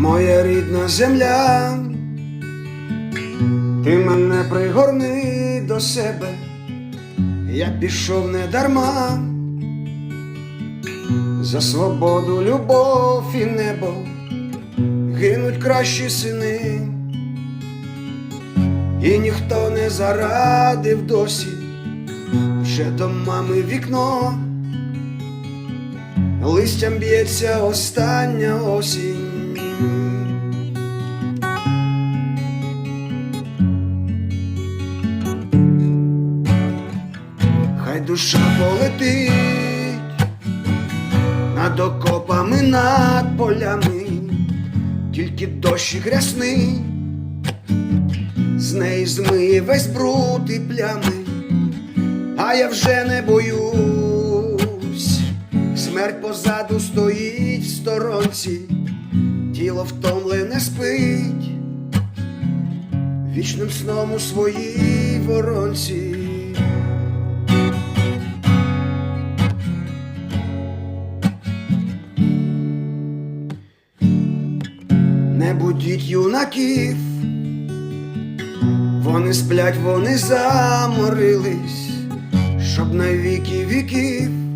моя рідна земля, ти мене пригорни до себе, я пішов не дарма, за свободу, любов і небо гинуть кращі сини, і ніхто не зарадив досі вже до мами вікно. Листям б'ється остання осінь. Хай душа полетить над окопами, над полями, тільки дощик рясний, з неї змиє весь бруд і плями, а я вже не боюсь, смерть позаду стоїть в сторонці, тіло втомлене спить, вічним сном у своїй воронці. Не будіть юнаків, вони сплять, вони заморились, щоб на віки віків.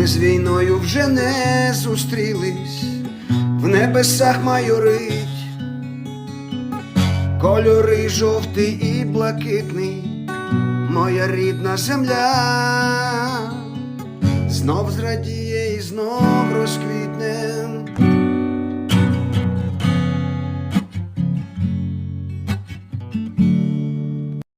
Ми з війною вже не зустрілись, в небесах майорить, кольори жовтий і блакитний, моя рідна земля, знов зрадіє і знов розквітне.